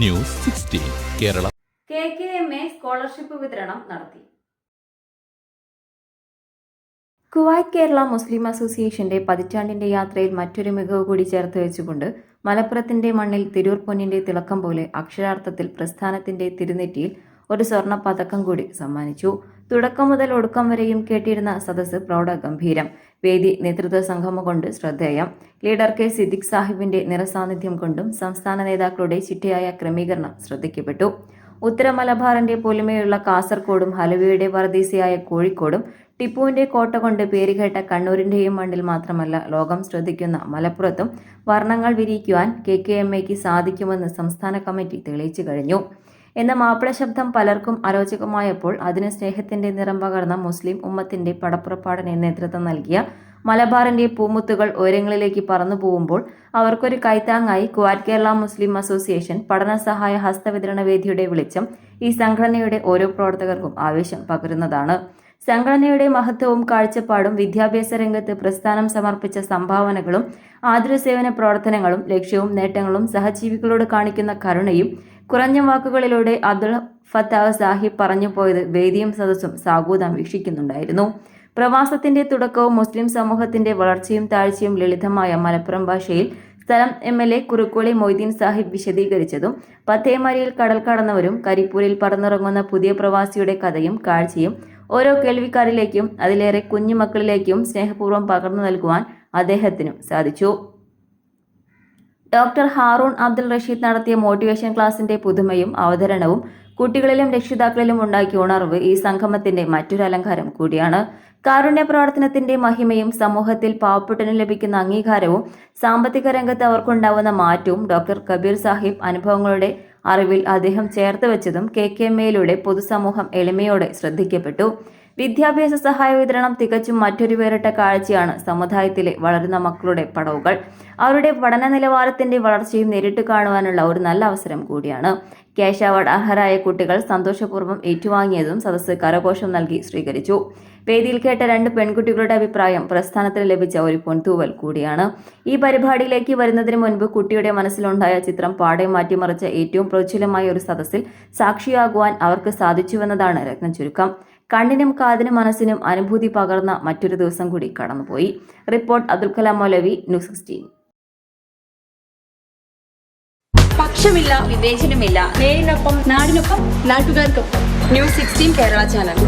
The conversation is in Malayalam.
News sixteen Kerala. K K M A scholarship വിതരണം നടത്തി. കുവൈറ്റ് കേരള മുസ്ലിം അസോസിയേഷന്റെ പതിറ്റാണ്ടിന്റെ യാത്രയിൽ മറ്റൊരു മികവ് കൂടി ചേർത്ത് വെച്ചുകൊണ്ട് മലപ്പുറത്തിന്റെ മണ്ണിൽ തിരൂർ പൊന്നിന്റെ തിളക്കം പോലെ അക്ഷരാർത്ഥത്തിൽ പ്രസ്ഥാനത്തിന്റെ തിരുനെറ്റിയിൽ ഒരു സ്വർണ പതക്കം കൂടി സമ്മാനിച്ചു. തുടക്കം മുതൽ ഒടുക്കം വരെയും കേട്ടിരുന്ന സദസ്സ് പ്രൗഢഗംഭീരം. വേദി നേതൃത്വ സംഗമം കൊണ്ട് ശ്രദ്ധേയം. ലീഡർ കെ സിദ്ദിഖ് സാഹിബിന്റെ നിറസാന്നിധ്യം കൊണ്ടും സംസ്ഥാന നേതാക്കളുടെ ചിട്ടയായ ക്രമീകരണം ശ്രദ്ധിക്കപ്പെട്ടു. ഉത്തര മലബാറിന്റെ പൊലിമയുള്ള കാസർഗോഡും ഹലുവയുടെ വറദീസയായ കോഴിക്കോടും ടിപ്പുവിന്റെ കോട്ട കൊണ്ട് പേരുകേട്ട കണ്ണൂരിന്റെയും മണ്ണിൽ മാത്രമല്ല ലോകം ശ്രദ്ധിക്കുന്ന മലപ്പുറത്തും വർണങ്ങൾ വിരിയിക്കുവാൻ കെ കെ എം എക്ക് സാധിക്കുമെന്ന് സംസ്ഥാന കമ്മിറ്റി തെളിയിച്ചു കഴിഞ്ഞു. എന്ന മാപ്പിള ശബ്ദം പലർക്കും അരോചകമായപ്പോൾ അതിന് സ്നേഹത്തിന്റെ നിറം പകർന്ന മുസ്ലിം ഉമ്മത്തിന്റെ പടപ്പുറപ്പാടിന് നേതൃത്വം നൽകിയ മലബാറിന്റെ പൂമുത്തുകൾ ഉയരങ്ങളിലേക്ക് പറന്നു പോകുമ്പോൾ അവർക്കൊരു കൈത്താങ്ങായി കുവാറ്റ് കേരള മുസ്ലിം അസോസിയേഷൻ പഠന സഹായ ഹസ്തവിതരണ വേദിയുടെ വെളിച്ചം ഈ സംഘടനയുടെ ഓരോ പ്രവർത്തകർക്കും ആവേശം പകരുന്നതാണ്. സംഘടനയുടെ മഹത്വവും കാഴ്ചപ്പാടും വിദ്യാഭ്യാസ രംഗത്ത് പ്രസ്ഥാനം സമർപ്പിച്ച സംഭാവനകളും ആതുര സേവന പ്രവർത്തനങ്ങളും ലക്ഷ്യവും നേട്ടങ്ങളും സഹജീവികളോട് കാണിക്കുന്ന കരുണയും കുറഞ്ഞ വാക്കുകളിലൂടെ അബ്ദുൾ ഫത്താഹ് സാഹിബ് പറഞ്ഞു പോയത് വേദിയും സദസ്സും സാഗൂതം വീക്ഷിക്കുന്നുണ്ടായിരുന്നു. പ്രവാസത്തിന്റെ തുടക്കവും മുസ്ലിം സമൂഹത്തിന്റെ വളർച്ചയും താഴ്ചയും ലളിതമായ മലപ്പുറം ഭാഷയിൽ സ്ഥലം M L A Kurukkoli Moideen Sahib വിശദീകരിച്ചതും പത്തേമരിയിൽ കടൽ കടന്നവരും കരിപ്പൂരിൽ പറന്നിറങ്ങുന്ന പുതിയ പ്രവാസിയുടെ കഥയും കാഴ്ചയും ഓരോ കേൾവിക്കാരിലേക്കും അതിലേറെ കുഞ്ഞുമക്കളിലേക്കും സ്നേഹപൂർവം പകർന്നു നൽകുവാൻ അദ്ദേഹത്തിനും സാധിച്ചു. ഡോക്ടർ ഹാറൂൺ അബ്ദുൽ റഷീദ് നടത്തിയ മോട്ടിവേഷൻ ക്ലാസിന്റെ പുതുമയും അവതരണവും കുട്ടികളിലും രക്ഷിതാക്കളിലും ഉണ്ടാക്കിയ ഉണർവ് ഈ സംഗമത്തിന്റെ മറ്റൊരു അലങ്കാരം കൂടിയാണ്. കാരുണ്യ പ്രവർത്തനത്തിന്റെ മഹിമയും സമൂഹത്തിൽ പാവപ്പെട്ടന് ലഭിക്കുന്ന അംഗീകാരവും സാമ്പത്തിക രംഗത്ത് അവർക്കുണ്ടാവുന്ന മാറ്റവും ഡോക്ടർ കബീർ സാഹിബ് അനുഭവങ്ങളുടെ അറിവിൽ അദ്ദേഹം ചേർത്ത് വെച്ചതും കെ കെ എം എയിലൂടെ പൊതുസമൂഹം എളിമയോടെ ശ്രദ്ധിക്കപ്പെട്ടു. വിദ്യാഭ്യാസ സഹായ വിതരണം തികച്ചും മറ്റൊരു വേറിട്ട കാഴ്ചയാണ് സമുദായത്തിലെ വളരുന്ന മക്കളുടെ പടവുകൾ. അവരുടെ പഠന നിലവാരത്തിന്റെ വളർച്ചയും നേരിട്ട് കാണുവാനുള്ള ഒരു നല്ല അവസരം കൂടിയാണ്. ക്യാഷ് അവാർഡ് അർഹരായ കുട്ടികൾ സന്തോഷപൂർവം ഏറ്റുവാങ്ങിയതും സദസ്സ് കരഘോഷം നൽകി സ്വീകരിച്ചു. വേദിയിൽ കേട്ട രണ്ട് പെൺകുട്ടികളുടെ അഭിപ്രായം പ്രസ്ഥാനത്തിന് ലഭിച്ച ഒരു പൊൻതൂവൽ കൂടിയാണ്. ഈ പരിപാടിയിലേക്ക് വരുന്നതിന് മുൻപ് കുട്ടിയുടെ മനസ്സിലുണ്ടായ ചിത്രം പാടെ മാറ്റിമറിച്ച ഏറ്റവും പ്രോജ്വലമായ ഒരു സദസ്സിൽ സാക്ഷിയാകുവാൻ അവർക്ക് സാധിച്ചുവെന്നതാണ് രത്നം കണ്ണിനും കാതിനും മനസ്സിനും അനുഭൂതി പകർന്ന മറ്റൊരു ദിവസം കൂടി കടന്നുപോയി. Report Abdul Kalam Moulavi news sixteen. പക്ഷമില്ല വിവേചനമില്ല. നേരിനൊപ്പം നാടിനൊപ്പം നാട്ടുകാർക്കൊപ്പം. News sixteen Kerala channel.